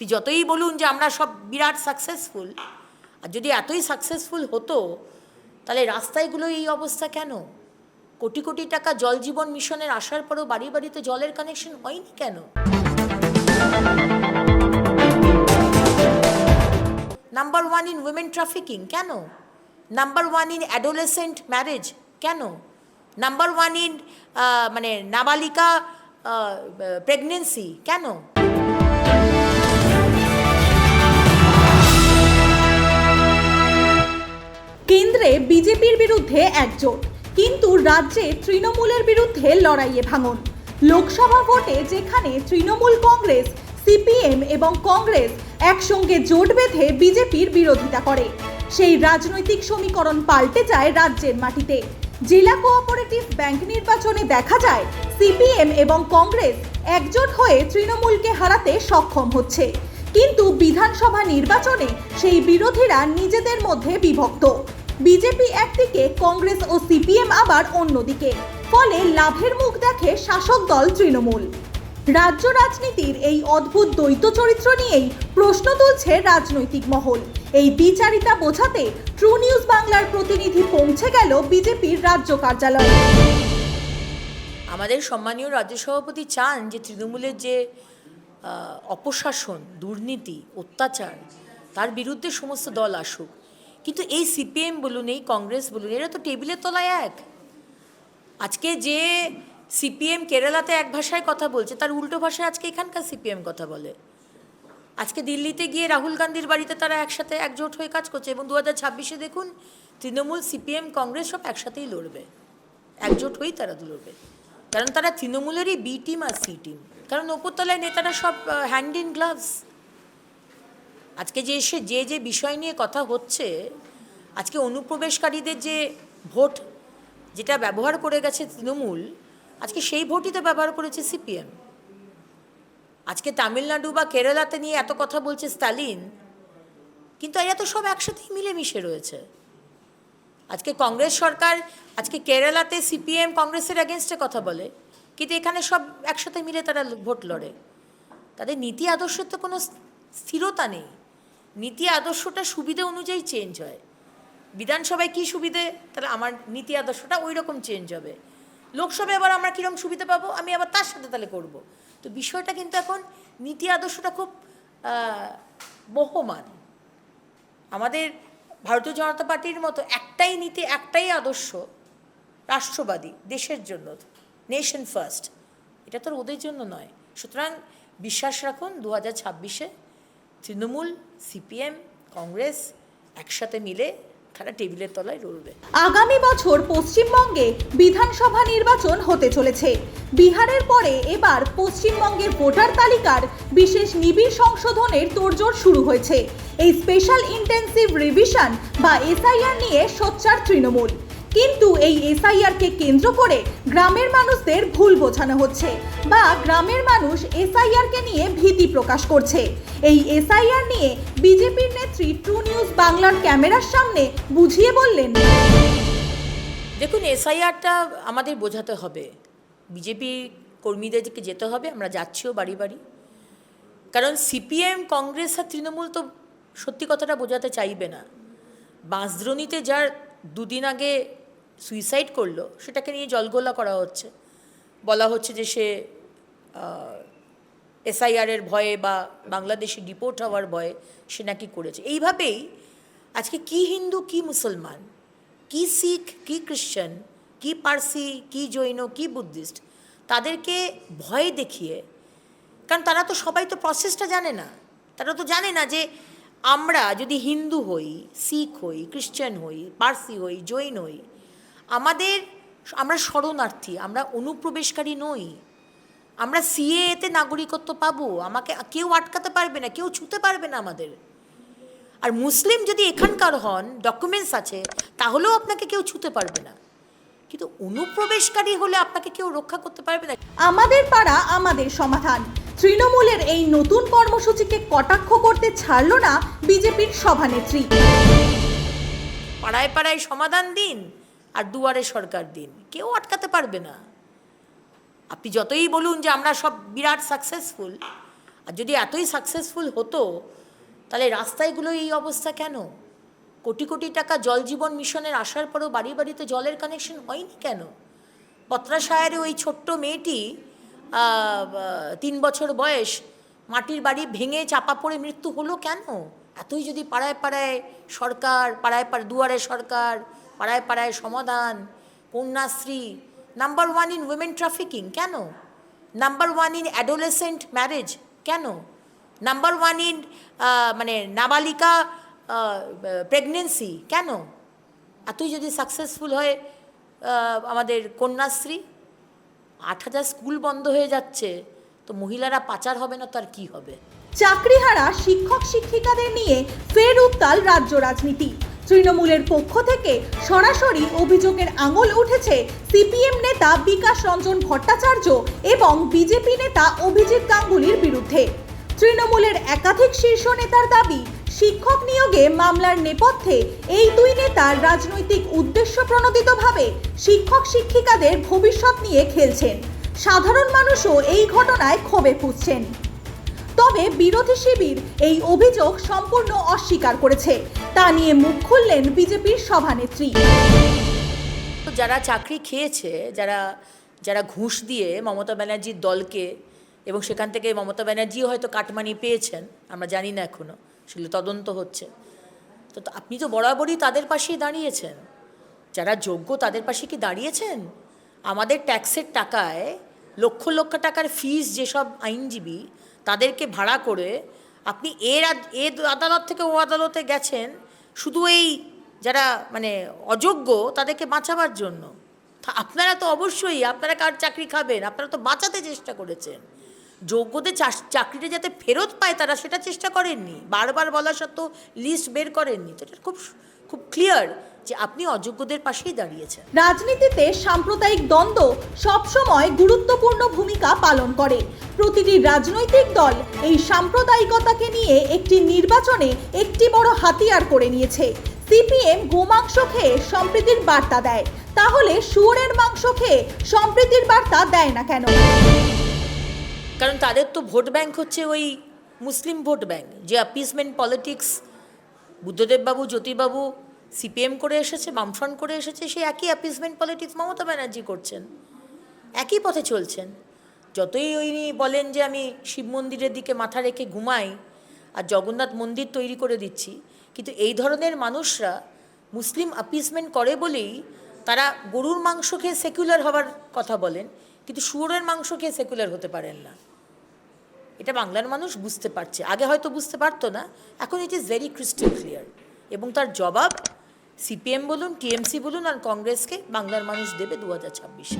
আপনি যতই বলুন যে আমরা সব বিরাট সাকসেসফুল আর যদি এতই সাকসেসফুল হতো, তাহলে রাস্তায়গুলো এই অবস্থা কেন? কোটি কোটি টাকা জল জীবন মিশনের আসার পরেও বাড়ি বাড়িতে জলের কানেকশন হয়নি কেন? Number one in women trafficking কেন? Number one in adolescent marriage কেন? নাম্বার ওয়ান ইন মানে নাবালিকা প্রেগনেন্সি কেন? বিজেপির বিরুদ্ধে একজোট। কিন্তু রাজ্যে তৃণমূলের বিরুদ্ধে লড়াইয়ে ভাঙন। লোকসভা ভোটে যেখানে তৃণমূল কংগ্রেস, সিপিএম এবং কংগ্রেস একসঙ্গে জোট বেঁধে বিজেপির বিরোধিতা করে। সেই রাজনৈতিক সমীকরণ পাল্টে যায় রাজ্যের মাটিতে। জেলা কোঅপারেটিভ ব্যাংক নির্বাচনে দেখা যায়, সিপিএম এবং কংগ্রেস একজোট হয়ে তৃণমূলকে হারাতে সক্ষম হচ্ছে। কিন্তু বিধানসভা নির্বাচনে সেই বিরোধীরা নিজেদের মধ্যে বিভক্ত। বিজেপি একদিকে, কংগ্রেস ও সিপিএম আবার অন্যদিকে। ফলে লাভের মুখ দেখে শাসক দল তৃণমূল। রাজ্য রাজনীতির এই অদ্ভুত দ্বৈত চরিত্র নিয়েই প্রশ্ন তুলছে রাজনৈতিক মহল। এই বিচারিতা বোঝাতে ট্রু নিউজ বাংলার প্রতিনিধি পৌঁছে গেল বিজেপির রাজ্য কার্যালয়ে। আমাদের সম্মানীয় রাজ্য সভাপতি চান যে তৃণমূলের যে অপশাসন, দুর্নীতি, অত্যাচার, তার বিরুদ্ধে সমস্ত দল আসুক। কিন্তু এই সিপিএম বলুন, এই কংগ্রেস বলুন, এরা তো টেবিলের তলায় এক। আজকে যে সিপিএম কেরালাতে এক ভাষায় কথা বলছে, তার উল্টো ভাষায় আজকে এখানকার সিপিএম কথা বলে। আজকে দিল্লিতে গিয়ে রাহুল গান্ধীর বাড়িতে তারা একসাথে একজোট হয়ে কাজ করছে এবং দু হাজার ছাব্বিশে দেখুন, তৃণমূল সিপিএম কংগ্রেস সব একসাথেই লড়বে। একজোট হয়েই তারা লড়বে। কারণ তারা তৃণমূলেরই বি টিম আর সি টিম কারণ ওপরতলায় নেতারা সব হ্যান্ড ইন গ্লাভস আজকে যে এসে যে যে বিষয় নিয়ে কথা হচ্ছে, আজকে অনুপ্রবেশকারীদের যে ভোট যেটা ব্যবহার করে গেছে তৃণমূল, আজকে সেই ভোটই তো ব্যবহার করেছে সিপিএম। আজকে তামিলনাড়ু বা কেরালাতে নিয়ে এত কথা বলছে স্টালিন কিন্তু এরা তো সব একসাথেই মিলেমিশে রয়েছে। আজকে কংগ্রেস সরকার, আজকে কেরালাতে সিপিএম কংগ্রেসের অ্যাগেনস্টে কথা বলে, কিন্তু এখানে সব একসাথে মিলে তারা ভোট লড়ে। তাদের নীতি আদর্শের তো কোনো স্থিরতা নেই। নীতি আদর্শটা সুবিধে অনুযায়ী চেঞ্জ হয়। বিধানসভায় কী সুবিধে? তাহলে আমার নীতি আদর্শটা ওই রকম চেঞ্জ হবে। লোকসভায় আবার আমরা কীরকম সুবিধা পাবো? আমি আবার তার সাথে তাহলে করব। তো বিষয়টা কিন্তু এখন নীতি আদর্শটা খুব বহমান। আমাদের ভারতীয় জনতা পার্টির মতো একটাই নীতি, একটাই আদর্শ রাষ্ট্রবাদী, দেশের জন্য নেশন ফার্স্ট এটা তো ওদের জন্য নয়। সুতরাং বিশ্বাস রাখুন, দু হাজার ছাব্বিশে তৃণমূল, সিপিএম, কংগ্রেস একসাথে মিলে তারা টেবিলের তলায় লড়বে। আগামী বছর পশ্চিমবঙ্গে বিধানসভা নির্বাচন হতে চলেছে। বিহারের পরে এবার পশ্চিমবঙ্গে ভোটার তালিকার বিশেষ নিবিড় সংশোধনের তোড়জোড় শুরু হয়েছে। এই স্পেশাল ইন্টেন্সিভ রিভিশন বা এসআইআর নিয়ে সোচ্চার তৃণমূল। কিন্তু এই এসআইআরকে কেন্দ্র করে গ্রামের মানুষদের ভুল বোঝানো হচ্ছে বা গ্রামের মানুষ এসআইআরকে নিয়ে ভীতি প্রকাশ করছে। এই এসআইআর নিয়ে বিজেপির নেত্রী ট্রু নিউজ বাংলার ক্যামেরার সামনে বুঝিয়ে বললেন, দেখুন, এসআইআরটা আমাদের বোঝাতে হবে। বিজেপি কর্মীদেরকে যেতে হবে, আমরা যাচ্ছিও বাড়ি বাড়ি। কারণ সিপিএম, কংগ্রেস আর তৃণমূল তো সত্যি কথাটা বোঝাতে চাইবে না। বাঁশদ্রোণীতে যার দুদিন আগে সুইসাইড করল, সেটাকে নিয়ে জলগোলা করা হচ্ছে। বলা হচ্ছে যে সে এসআইআরের ভয়ে বা বাংলাদেশে ডিপোর্ট হওয়ার ভয়ে সে নাকি করেছে। এইভাবেই আজকে কি হিন্দু, কি মুসলমান, কি শিখ, কি খ্রিশ্চান, কি পার্সি, কি জৈন, কি বুদ্ধিস্ট, তাদেরকে ভয় দেখিয়ে, কারণ তারা তো সবাই তো প্রসেসটা জানে না। তারা তো জানে না যে আমরা যদি হিন্দু হই, শিখ হই, খ্রিশ্চান হই, পার্সি হই, জৈন হই আমাদের আমরা শরণার্থী আমরা অনুপ্রবেশকারী নই। আমরা সিএতে নাগরিকত্ব পাবো। আমাকে কেউ আটকাতে পারবে না কেউ ছুতে পারবে না আমাদের। আর মুসলিম যদি এখানকার হন ডকুমেন্টস আছে তাহলেও আপনাকে কেউ ছুতে পারবে না। কিন্তু অনুপ্রবেশকারী হলে আপনাকে কেউ রক্ষা করতে পারবে না। আমাদের পাড়া আমাদের সমাধান। তৃণমূলের এই নতুন কর্মসূচিকে কটাক্ষ করতে ছাড়ল না বিজেপির সভানেত্রী। পাড়ায় পাড়ায় সমাধান দিন। আর দুয়ারে সরকার দিন। কেউ আটকাতে পারবে না। আপনি যতই বলুন যে আমরা সব বিরাট সাকসেসফুল আর যদি এতই সাকসেসফুল হতো, তাহলে রাস্তায়গুলো এই অবস্থা কেন? কোটি কোটি টাকা জল জীবন মিশনের আসার পরেও বাড়ি বাড়িতে জলের কানেকশন হয়নি কেন? পত্রাশায়ারে ওই ছোট্ট মেয়েটি তিন বছর বয়স, মাটির বাড়ি ভেঙে চাপা পড়ে মৃত্যু হলো কেন? এতই যদি পাড়ায় পাড়ায় সরকার, পাড়ায় পাড়ায় দুয়ারে সরকার পাড়ায় পাড়ায় সমাধান, Kanyashree number one in women trafficking কেন? Number one in adolescent marriage কেন? নাম্বার ওয়ান ইন মানে নাবালিকা প্রেগনেন্সি কেন? এতই যদি সাকসেসফুল হয় আমাদের কন্যাশ্রী, আট হাজার স্কুল বন্ধ হয়ে যাচ্ছে, তো মহিলারা পাচার হবে না তো আর কী হবে? চাকরিহারা শিক্ষক শিক্ষিকাদের নিয়ে ফের উত্তাল রাজ্য রাজনীতি। তৃণমূলের পক্ষ থেকে সরাসরি অভিযোগের আঙুল উঠেছে সিপিএম নেতা বিকাশ রঞ্জন ভট্টাচার্য এবং বিজেপি নেতা অভিজিৎ গাঙ্গুলির বিরুদ্ধে। তৃণমূলের একাধিক শীর্ষ নেতার দাবি, শিক্ষক নিয়োগে মামলার নেপথ্যে এই দুই নেতার রাজনৈতিক উদ্দেশ্য প্রণোদিতভাবে শিক্ষক শিক্ষিকাদের ভবিষ্যৎ নিয়ে খেলছেন। সাধারণ মানুষও এই ঘটনায় ক্ষোভে ফুসছেন তবে বিরোধী শিবির এই অভিযোগ সম্পূর্ণ অস্বীকার করেছে। তা নিয়ে মুখ খুললেন বিজেপির সভানেত্রী। যারা চাকরি খেয়েছে, যারা যারা ঘুষ দিয়ে মমতা ব্যানার্জির দলকে এবং সেখান থেকে মমতা ব্যানার্জিও হয়তো কাটমানি পেয়েছেন, আমরা জানি না এখনও সেগুলো তদন্ত হচ্ছে। তো আপনি তো বরাবরই তাদের পাশেই দাঁড়িয়েছেন। যারা যোগ্য তাদের পাশে কি দাঁড়িয়েছেন? আমাদের ট্যাক্সের টাকায় লক্ষ লক্ষ টাকার ফিস যেসব আইনজীবী তাদেরকে ভাড়া করে আপনি আদ- এ আদালত থেকে ও আদালতে গেছেন শুধু এই যারা মানে অযোগ্য তাদেরকে বাঁচাবার জন্য। আপনারা তো অবশ্যই আপনারা কার চাকরি খাবেন? আপনারা তো বাঁচাতে চেষ্টা করেছেন। যোগ্যদের চাকরিটা যাতে ফেরত পায় তারা সেটা চেষ্টা করেননি। বারবার বলা সত্ত্বেও লিস্ট বের করেননি। তো এটা খুব খুব ক্লিয়ার যে আপনি অযোগ্যদের পাশেই দাঁড়িয়েছেন। রাজনীতিতে সাম্প্রদায়িক দ্বন্দ্ব সবসময় গুরুত্বপূর্ণ ভূমিকা পালন করে। প্রতিটি রাজনৈতিক দল এই সাম্প্রদায়িকতাকে নিয়ে একটি নির্বাচনে একটি বড় হাতিয়ার করে নিয়েছে। সিপিএম গোমাংস খেয়ে সম্প্রীতির বার্তা দেয়। তাহলে শুয়োরের মাংস খেয়ে সম্প্রীতির বার্তা দেয় না কেন? কারণ তাদের তো ভোট ব্যাংক হচ্ছে ওই মুসলিম ভোট ব্যাংক। যে অ্যাপিসমেন্ট পলিটিক্স বুদ্ধদেববাবু, জ্যোতিবাবু সিপিএম করে এসেছে, বামফ্রন্ট করে এসেছে, সেই একই অ্যাপিসমেন্ট পলিটিক্স মমতা ব্যানার্জি করছেন। একই পথে চলছেন। যতই উনি বলেন যে আমি শিব মন্দিরের দিকে মাথা রেখে ঘুমাই আর জগন্নাথ মন্দির তৈরি করে দিচ্ছি, কিন্তু এই ধরনের মানুষরা মুসলিম অ্যাপিসমেন্ট করে বলেই তারা গরুর মাংস খেয়ে সেকুলার হওয়ার কথা বলেন, কিন্তু শুয়োরের মাংস খেয়ে সেকুলার হতে পারেন না। এটা বাংলার মানুষ বুঝতে পারছে। আগে হয়তো বুঝতে পারতো না, এখন it is very crystal clear এবং তার জবাব সিপিএম বলুন টিএমসি বলুন আর কংগ্রেসকে বাংলার মানুষ দেবে দু হাজার ছাব্বিশে।